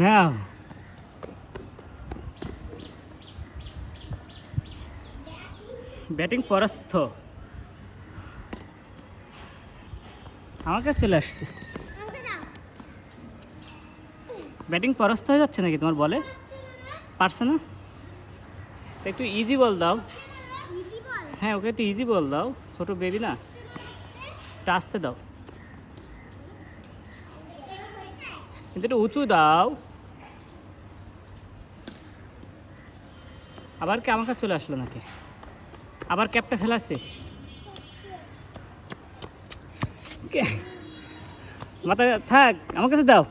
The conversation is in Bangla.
নাও ব্যাটিং পরাস্ত আমার কাছে চলে আসছে। ব্যাটিং পরাস্ত হয়ে যাচ্ছে নাকি তোমার বলে? পারছে না? একটু ইজি বল দাও। হ্যাঁ ওকে একটু ইজি বল দাও। ছোট বেবি না। একটু আসতে দাও। কিন্তু একটু উঁচু দাও আবার কে আমার কাছে চলে আসলো নাকি আবার ক্যাপটা ফেলাচ্ছে মাথায় মাথা থাক আমার কাছে দাও